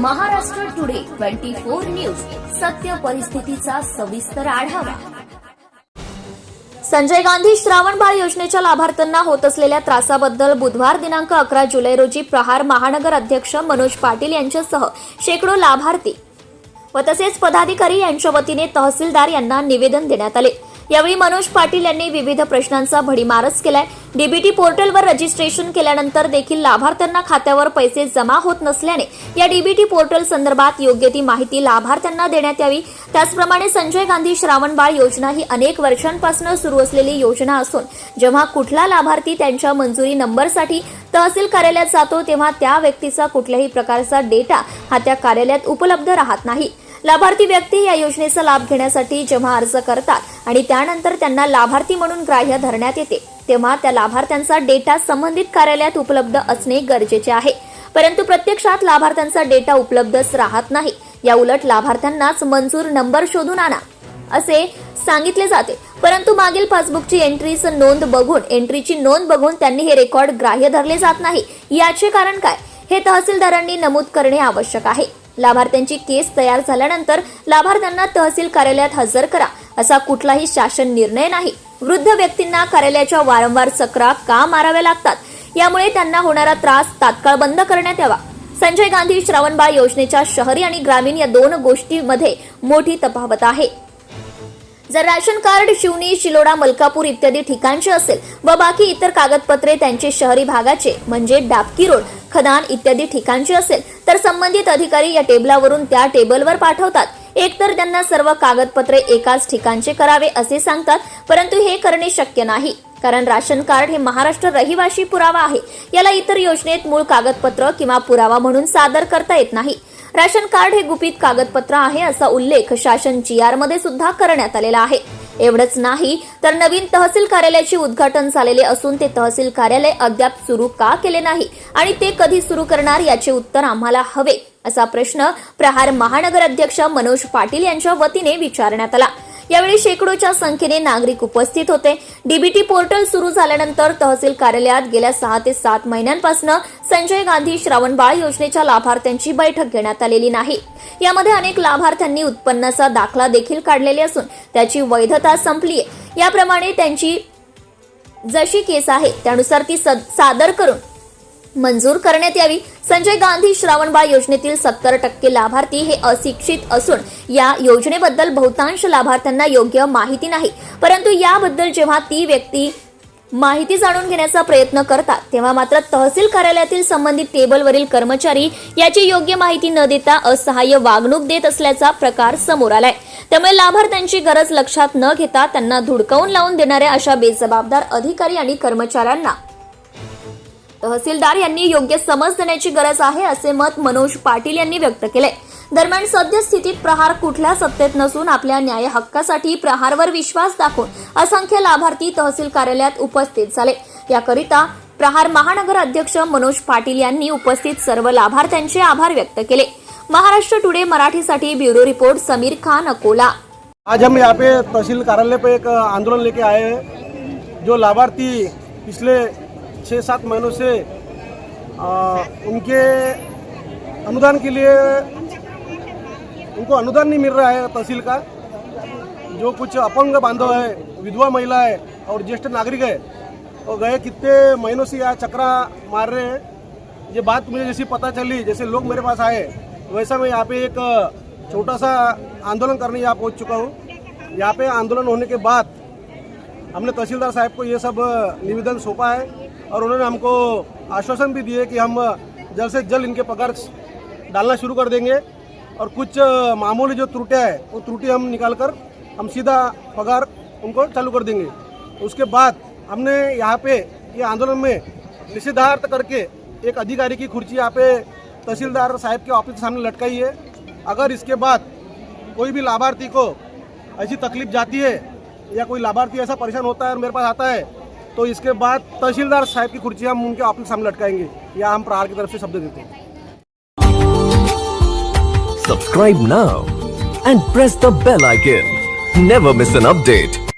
Maharashtra today twenty four news. सत्य परिस्थितीचा सविस्तर आढावा. संजय गांधी श्रावणबाळ योजनेच्या लाभार्थ्यांना होत असलेल्या त्रासाबद्दल बुधवार दिनांक अकरा जुलै रोजी प्रहार महानगर अध्यक्ष मनोज पाटील यांच्यासह शेकडो लाभार्थी व तसेच पदाधिकारी यांच्या वतीने तहसीलदार यांना निवेदन देण्यात आले. यावेळी मनोज पाटील यांनी विविध प्रश्नांचा भडीमारच केलाय. डीबीटी पोर्टलवर रजिस्ट्रेशन केल्यानंतर देखील लाभार्थ्यांना खात्यावर पैसे जमा होत नसल्याने या डीबीटी पोर्टल संदर्भात योग्य ती माहिती लाभार्थ्यांना देण्यात यावी. त्याचप्रमाणे संजय गांधी श्रावणबाळ योजना ही अनेक वर्षांपासून सुरू असलेली योजना असून जेव्हा कुठला लाभार्थी त्यांच्या मंजुरी नंबरसाठी तहसील कार्यालयात जातो तेव्हा त्या व्यक्तीचा कुठल्याही प्रकारचा डेटा हा त्या कार्यालयात उपलब्ध राहत नाही. लाभार्थी व्यक्ती या योजनेचा लाभ घेण्यासाठी जेव्हा अर्ज करतात आणि त्यानंतर त्यांना लाभार्थी म्हणून ग्राह्य धरण्यात येते. तेव्हा त्या लाभार्थ्यांचा डेटा संबंधित कार्यालयात उपलब्ध असणे गरजेचे आहे. परंतु प्रत्यक्षात लाभार्थ्यांचा डेटा उपलब्धच राहत नाही. या उलट लाभार्थ्यांनाच मंजूर नंबर शोधून आणा असे सांगितले जाते. परंतु मागील पासबुकची एंट्रीच नोंद बघून एंट्रीची नोंद बघून त्यांनी हे रेकॉर्ड ग्राह्य धरले जात नाही. याचे कारण काय? हे तहसीलदारांनी नमूद करणे आवश्यक आहे. लाभार्थ्यांची केस तयार झाल्यानंतर लाभार्थ्यांना तहसील कार्यालयात हजर करा. असा कुठलाही शासन निर्णय नाही. वृद्ध व्यक्तींना कार्यालयाच्या वारंवार चक्रा का माराव्या लागतात? यामुळे त्यांना होणारा त्रास तात्काळ बंद करण्यात यावा. संजय गांधी श्रावणबाळ योजनेच्या शहरी आणि ग्रामीण या दोन गोष्टींमध्ये मोठी तफावत आहे. जर राशन कार्ड शिवनी शिलोडा मलकापूर इत्यादी ठिकाणचे असेल व बाकी इतर कागदपत्रे त्यांचे शहरी भागाचे म्हणजे डाबकी रोड खदान इत्यादी ठिकाणचे असेल तर संबंधित अधिकारी या टेबलावरून त्या टेबलवर पाठवतात. एकतर त्यांना सर्व कागदपत्रे एकाच ठिकाणचे करावे असे सांगतात परंतु हे करणे शक्य नाही. कारण राशन कार्ड हे महाराष्ट्र रहिवाशी पुरावा आहे. याला इतर योजनेत मूळ कागदपत्र किंवा पुरावा म्हणून सादर करता येत नाही. राशन कार्ड हे गुपित कागदपत्र आहे असा उल्लेख शासन जी आरमध्ये सुद्धा करण्यात आलेला आहे. एवढंच नाही तर नवीन तहसील कार्यालयाचे उद्घाटन झालेले असून ते तहसील कार्यालय अद्याप सुरू का केले नाही आणि ते कधी सुरू करणार याचे उत्तर आम्हाला हवे. असा प्रश्न प्रहार महानगर अध्यक्ष मनोज पाटील यांच्या वतीने विचारण्यात आला. यावेळी शेकडोच्या संख्येने नागरिक उपस्थित होते. डीबीटी पोर्टल सुरू झाल्यानंतर तहसील कार्यालयात गेल्या सहा ते सात महिन्यांपासून संजय गांधी श्रावणबाळ योजनेच्या लाभार्थ्यांची बैठक घेण्यात आलेली नाही. यामध्ये अनेक लाभार्थ्यांनी उत्पन्नाचा दाखला देखील काढलेले असून त्याची वैधता संपली आहे याप्रमाणे त्यांची जशी केस आहे त्यानुसार ती सद- सादर करून मंजूर करण्यात यावी. संजय गांधी श्रावणबाळ योजनेतील सत्तर टक्के लाभार्थी हे अशिक्षित असून या योजनेबद्दल बहुतांश लाभार्थ्यांना योग्य माहिती नाही. परंतु याबद्दल जेव्हा ती व्यक्ती माहिती जाणून घेण्याचा प्रयत्न करतात तेव्हा मात्र तहसील कार्यालयातील संबंधित टेबलवरील कर्मचारी याची योग्य माहिती न देता असहाय्य वागणूक देत असल्याचा प्रकार समोर आलाय. त्यामुळे लाभार्थ्यांची गरज लक्षात न घेता त्यांना धुडकावून लावून देणाऱ्या अशा बेजबाबदार अधिकारी आणि कर्मचाऱ्यांना तहसीलदार यांनी योग्य समज देण्याची गरज आहे असे मत मनोज पाटील यांनी व्यक्त केले दरम्यान सद्यस्थितीत प्रहार कुठल्या सत्तेत नसून आपल्या न्याय हक्कासाठी प्रहारवर विश्वास दाखवून असंख्य लाभार्थी तहसील कार्यालयात उपस्थित झाले. याकरिता प्रहार महानगर अध्यक्ष मनोज पाटील यांनी उपस्थित सर्व लाभार्थ्यांचे आभार व्यक्त केले. महाराष्ट्र टुडे मराठीसाठी ब्युरो रिपोर्ट समीर खान अकोला. आज हम यहाँ पे तहसील कार्यालय पे एक आंदोलन लेके आए हैं। जो लाभार्थी पिछले छः सात महीनों से आ, उनके अनुदान के लिए उनको अनुदान नहीं मिल रहा है तहसील का। जो कुछ अपंग बांधव है विधवा महिला है और ज्येष्ठ नागरिक है और गए कितने महीनों से यहाँ चक्रा मार रहे हैं। ये बात मुझे जैसी पता चली जैसे लोग मेरे पास आए वैसा मैं यहाँ पे एक छोटा सा आंदोलन करने यहाँ पहुँच चुका हूँ। यहाँ पे आंदोलन होने के बाद हमने तहसीलदार साहब को ये सब निवेदन सौंपा है। और उन्होंने हमको आश्वासन भी दिए कि हम जल्द से जल्द इनके पगार डालना शुरू कर देंगे। और कुछ मामूली जो त्रुटियाँ है, वो त्रुटि हम निकाल कर हम सीधा पगार उनको चालू कर देंगे। उसके बाद हमने यहाँ पे ये आंदोलन में निषेधार्थ करके एक अधिकारी की कुर्सी यहाँ पे तहसीलदार साहब के ऑफ़िस के सामने लटकाई है। अगर इसके बाद कोई भी लाभार्थी को ऐसी तकलीफ़ जाती है या कोई लाभार्थी ऐसा परेशान होता है और मेरे पास आता है तो इसके बाद तहसीलदार साहब की कुर्सी हम उनके ऑफ़िस सामने लटकाएँगे या हम प्रहार की तरफ़ से शब्द देते हैं Subscribe now and press the bell icon. Never miss an update.